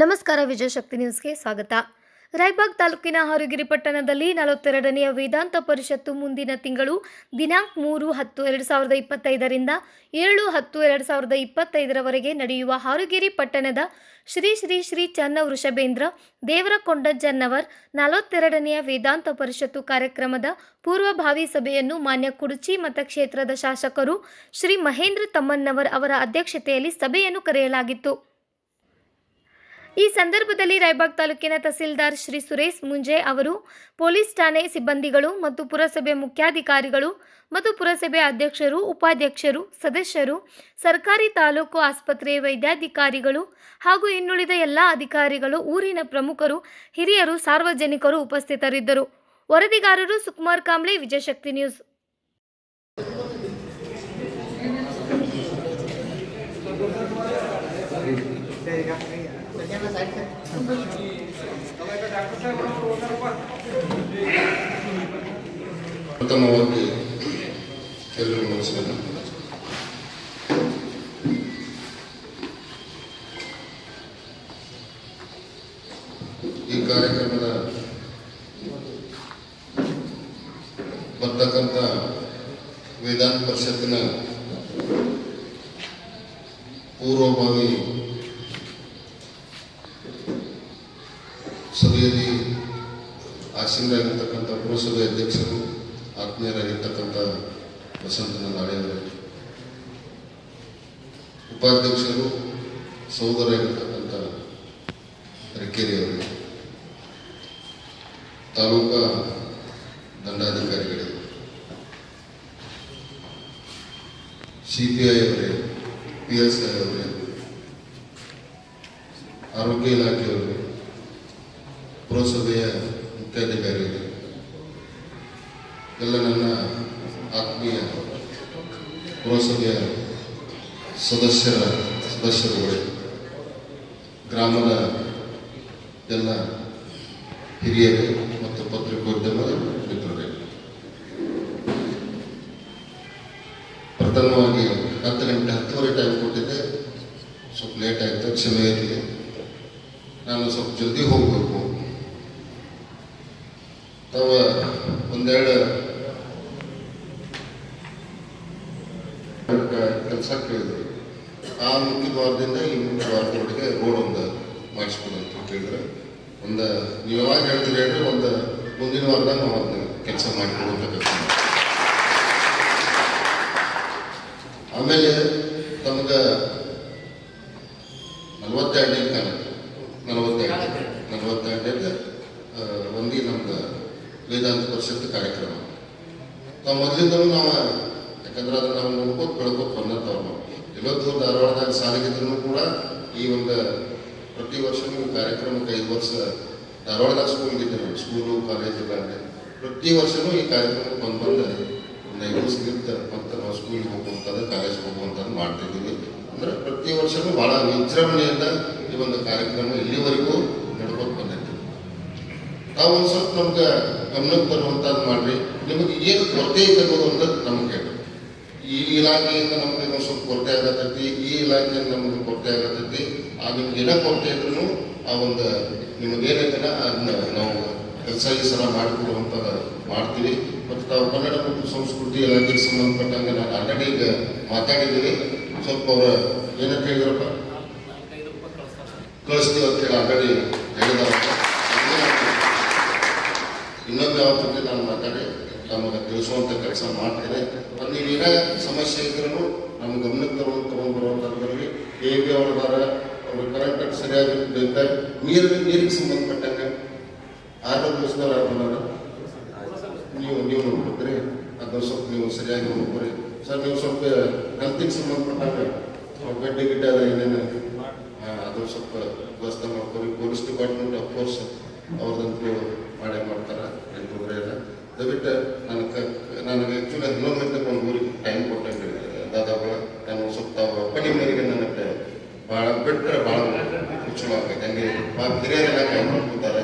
ನಮಸ್ಕಾರ ವಿಜಯಶಕ್ತಿ ನ್ಯೂಸ್ಗೆ ಸ್ವಾಗತ. ರಾಯಬಾಗ್ ತಾಲೂಕಿನ ಹರುಗಿರಿ ಪಟ್ಟಣದಲ್ಲಿ ನಲವತ್ತೆರಡನೆಯ ವೇದಾಂತ ಪರಿಷತ್ತು ಮುಂದಿನ ತಿಂಗಳು ದಿನಾಂಕ ಮೂರು ಹತ್ತು ಎರಡು ಸಾವಿರದ ಇಪ್ಪತ್ತೈದರಿಂದ ಏಳು ಹತ್ತು ಎರಡು ಸಾವಿರದ ಇಪ್ಪತ್ತೈದರವರೆಗೆ ನಡೆಯುವ ಹಾರುಗಿರಿ ಪಟ್ಟಣದ ಶ್ರೀ ಶ್ರೀ ಶ್ರೀ ಚನ್ನ ವೃಷಭೇಂದ್ರ ದೇವರಕೊಂಡ ಜನ್ನವರ್ ನಲವತ್ತೆರಡನೆಯ ವೇದಾಂತ ಪರಿಷತ್ತು ಕಾರ್ಯಕ್ರಮದ ಪೂರ್ವಭಾವಿ ಸಭೆಯನ್ನು ಮಾನ್ಯ ಕುಡುಚಿ ಮತಕ್ಷೇತ್ರದ ಶಾಸಕರು ಶ್ರೀ ಮಹೇಂದ್ರ ತಮ್ಮನ್ನವರ್ ಅವರ ಅಧ್ಯಕ್ಷತೆಯಲ್ಲಿ ಸಭೆಯನ್ನು ಕರೆಯಲಾಗಿತ್ತು. ಈ ಸಂದರ್ಭದಲ್ಲಿ ರಾಯಬಾಗ್ ತಾಲೂಕಿನ ತಹಸೀಲ್ದಾರ್ ಶ್ರೀ ಸುರೇಶ್ ಮುಂಜೆ ಅವರು, ಪೊಲೀಸ್ ಠಾಣೆ ಸಿಬ್ಬಂದಿಗಳು ಮತ್ತು ಪುರಸಭೆ ಮುಖ್ಯಾಧಿಕಾರಿಗಳು ಮತ್ತು ಪುರಸಭೆ ಅಧ್ಯಕ್ಷರು, ಉಪಾಧ್ಯಕ್ಷರು, ಸದಸ್ಯರು, ಸರ್ಕಾರಿ ತಾಲೂಕು ಆಸ್ಪತ್ರೆ ವೈದ್ಯಾಧಿಕಾರಿಗಳು ಹಾಗೂ ಇನ್ನುಳಿದ ಎಲ್ಲ ಅಧಿಕಾರಿಗಳು, ಊರಿನ ಪ್ರಮುಖರು, ಹಿರಿಯರು, ಸಾರ್ವಜನಿಕರು ಉಪಸ್ಥಿತರಿದ್ದರು. ವರದಿಗಾರರು ಸುಕುಮಾರ್ ಕಾಂಬ್ಳೆ, ವಿಜಯಶಕ್ತಿ ನ್ಯೂಸ್. ಪ್ರಥಮವಾಗಿ ಎಲ್ಲರಿಗೂ ನಮಸ್ಕಾರ ಈ ಕಾರ್ಯಕ್ರಮದ ಬರ್ತಕ್ಕಂಥ ವೇದಾಂತ ಪರಿಷತ್ತಿನ ಪೂರ್ವಭಾವಿ ಸಭೆಯಲ್ಲಿ ಆಸೀನರಾಗಿರ್ತಕ್ಕಂಥ ಪುರಸಭೆ ಅಧ್ಯಕ್ಷರು, ಆತ್ಮೀಯರಾಗಿರ್ತಕ್ಕಂಥ ವಸಂತನ ನಾಳೆಯವರು, ಉಪಾಧ್ಯಕ್ಷರು ಸಹೋದರಾಗಿರ್ತಕ್ಕಂಥ ರಿಕ್ಕೇರಿಯವರು, ತಾಲೂಕಾ ದಂಡಾಧಿಕಾರಿಗಳು ಸಿ ಪಿ ಐ ಅವರೇ ಪಿ ಎಸ್ ಐ ಅವರೇ, ಆರೋಗ್ಯ ಇಲಾಖೆಯವರು ಪುರಸಭೆಯ ಮುಖ್ಯಾಧಿಕಾರಿಗಳು, ಎಲ್ಲ ನನ್ನ ಆತ್ಮೀಯ ಪುರಸಭೆಯ ಸದಸ್ಯರ ಸದಸ್ಯರುಗಳು, ಗ್ರಾಮದ ಎಲ್ಲ ಹಿರಿಯರು ಮತ್ತು ಪತ್ರಿಕೋದ್ಯಮದ ಮಿತ್ರರೇ. ಪ್ರಥಮವಾಗಿ ಹತ್ತು ಗಂಟೆ, ಹತ್ತುವರೆ ಟೈಮ್ ಕೊಟ್ಟಿದ್ದೆ. ಸ್ವಲ್ಪ ಲೇಟ್ ಆಯಿತು, ಕ್ಷಮೆ ನಾನು ಸ್ವಲ್ಪ ಜಲ್ದಿ ಹೋಗಬೇಕು. ತಾವ ಒಂದೆರಡು ಕೆಲಸ ಕೇಳಿದ್ರು ಆ ಮುಂದಿನ ವಾರದಿಂದ ಈ ಮುಂದಿನ ವಾರದವರೆಗೆ ರೋಡ್ ಒಂದು ಮಾಡಿಸ್ಬೋದು ಅಂತ ಕೇಳಿದ್ರೆ. ಒಂದು ನೀವು ಯಾವಾಗ ಹೇಳ್ತೀರಿ ಹೇಳ್ರಿ ಒಂದು ಮುಂದಿನ ವಾರದಾಗ ನಾವು ಅದನ್ನ ಕೆಲಸ ಮಾಡಿಕೊಡುವಂತ ಕೆಲಸ ಆಮೇಲೆ ತಮಗೆ ನಲವತ್ತೆರಡನೇ ಕಾಲ ನಲವತ್ತೆರಡು. ನಲವತ್ತೆರಡನೇ ಒಂದಿ ನಮ್ದು ವೇದಾಂತ ಪರಿಷತ್ ಕಾರ್ಯಕ್ರಮ. ನಾವು ಮೊದಲಿಂದಲೂ ನಾವು, ಯಾಕಂದ್ರೆ ಅದನ್ನ ನಾವು ನೋಡ್ಕೋತ ಬೆಳ್ಕೋತ ಬಂದಂಥವ್ರು ನಾವು. ಇವತ್ತು ಧಾರವಾಡದಾಗ ಸಾಲಿಗಿದ್ರು ಕೂಡ ಈ ಒಂದು ಪ್ರತಿ ವರ್ಷನೂ ಕಾರ್ಯಕ್ರಮ ಐದು ವರ್ಷ ಧಾರವಾಡದಾಗ ಸ್ಕೂಲ್ ನಾನು ಸ್ಕೂಲು ಕಾಲೇಜ್ ಪ್ರತಿ ವರ್ಷವೂ ಈ ಕಾರ್ಯಕ್ರಮಕ್ಕೆ ಬಂದು ಬಂದು ವರ್ಷ ಇರುತ್ತೆ ಮತ್ತೆ ನಾವು ಸ್ಕೂಲ್ಗೆ ಹೋಗುವಂಥದ್ದು ಕಾಲೇಜ್ಗೆ ಹೋಗುವಂಥದ್ದು ಮಾಡ್ತಿದ್ದೀವಿ ಅಂದ್ರೆ ಪ್ರತಿ ವರ್ಷವೂ ಭಾಳ ವಿಜೃಂಭಣೆಯಿಂದ ಈ ಒಂದು ಕಾರ್ಯಕ್ರಮ ಇಲ್ಲಿವರೆಗೂ ನಡ್ಕೊಂಡು ಬಂದೈತಿ ತಾವು ಒಂದು ಸ್ವಲ್ಪ ನಮ್ಗೆ ಗಮನಕ್ಕೆ ಬರುವಂಥದ್ದು ಮಾಡ್ರಿ. ನಿಮಗೆ ಏನು ಕೊರತೆ ಇದೆ ಅನ್ನೋದು ನಮ್ಗೆ. ಈ ಇಲಾಖೆಯಿಂದ ನಮ್ಗೆ ಇನ್ನೊಂದು ಸ್ವಲ್ಪ ಕೊರತೆ ಆಗತೈತಿ ಈ ಇಲಾಖೆಯಿಂದ ನಮಗೆ ಕೊರತೆ ಆಗತೈತಿ. ಆ ನಿಮ್ಗೆ ಏನೋ ಕೊರತೆ ಇದ್ರೂ ಆ ಒಂದು ನಿಮಗೆ ಏನೈತಲ್ಲ ಅದನ್ನ ನಾವು ಕೆಲಸ ಈ ಸಲ ಮಾಡಿಕೊಡುವಂತ ಮಾಡ್ತೀವಿ. ಮತ್ತು ತಾವು ಕನ್ನಡ ಮತ್ತು ಸಂಸ್ಕೃತಿ ಇಲಾಖೆಗೆ ಸಂಬಂಧಪಟ್ಟಂಗೆ ನಾನು ಆಲ್ರೆಡಿ ಈಗ ಮಾತಾಡಿದ್ದೀನಿ. ಸ್ವಲ್ಪ ಅವರ ಏನಂತ ಹೇಳಿದ್ರಪ್ಪ? ಕಳಿಸ್ತೀವಿ ಅಂತ ಹೇಳಿ ಆಲ್ರೆಡಿ ಹೇಳಿದಾರಪ್ಪ. ಇನ್ನೊಂದು ಯಾವ ಜೊತೆ ನಾನು ಮಾತಾಡಿ ನಮಗೆ ತಿಳಿಸುವಂತ ಕೆಲಸ ಮಾಡ್ತೇನೆ. ನೀವು ಏನೇ ಸಮಸ್ಯೆ ಇದ್ರೂ ನಮ್ಮ ಗಮನಕ್ಕೆ ತರುವಂತ ತಗೊಂಡ್ಬರುವಂಥದ್ರಲ್ಲಿ ಎ ಬಿ ಅವರದಾರ ಅವ್ರ ಕರೆಂಟ್ ಸರಿಯಾಗಿ ಬೇಕಾ ನೀರು, ನೀರಿಗೆ ಸಂಬಂಧಪಟ್ಟಂಗೆ ಆರೋಗ್ಯ ದಿವಸದವ್ರು ಯಾರು ನೀವು ನೀವು ನೋಡ್ಬೇಕ್ರಿ ಅದನ್ನ ಸ್ವಲ್ಪ ನೀವು ಸರಿಯಾಗಿ ನೋಡ್ಬೋರಿ ಸರ್, ನೀವು ಸ್ವಲ್ಪ ಹೆಲ್ತಿಗೆ ಸಂಬಂಧಪಟ್ಟಂಗೆ ಗಡ್ಡೆ ಗಿಡ್ಡೆ ಏನೇನು ಅದ್ರ ಅದು ಸ್ವಲ್ಪ ವ್ಯವಸ್ಥೆ ಮಾಡ್ಕೊರಿ. ಪೊಲೀಸ್ ಡಿಪಾರ್ಟ್ಮೆಂಟ್ ಅಫ್ಕೋರ್ಸ್ ಅವ್ರದಂತೂ ಮಾಡೇ ಮಾಡ್ತಾರೆ ಏನು ತೊಂದರೆ ಇಲ್ಲ ದಯವಿಟ್ಟು ನನ್ನ ನನಗೆ ಆ್ಯಕ್ಚುಲಿ ಹನ್ನೊಂದು ಗಂಟೆಗೆ ಒಂದು ಊರಿಗೆ ಟೈಮ್ ಕೊಟ್ಟಂಗೆ ದಾದಾಗಳ ನಾನು ಸ್ವಲ್ಪ ಒಪ್ಪನೆ ಮನೆಗೆ ನನ್ನ ಭಾಳ ಬಿಟ್ಟರೆ ಭಾಳ ಚಲೋ ಆಗ್ತೈತೆ ಹಂಗೆ ಹಿರಿಯರೆಲ್ಲ ಕೈ ಮಾಡ್ಕೊತಾರೆ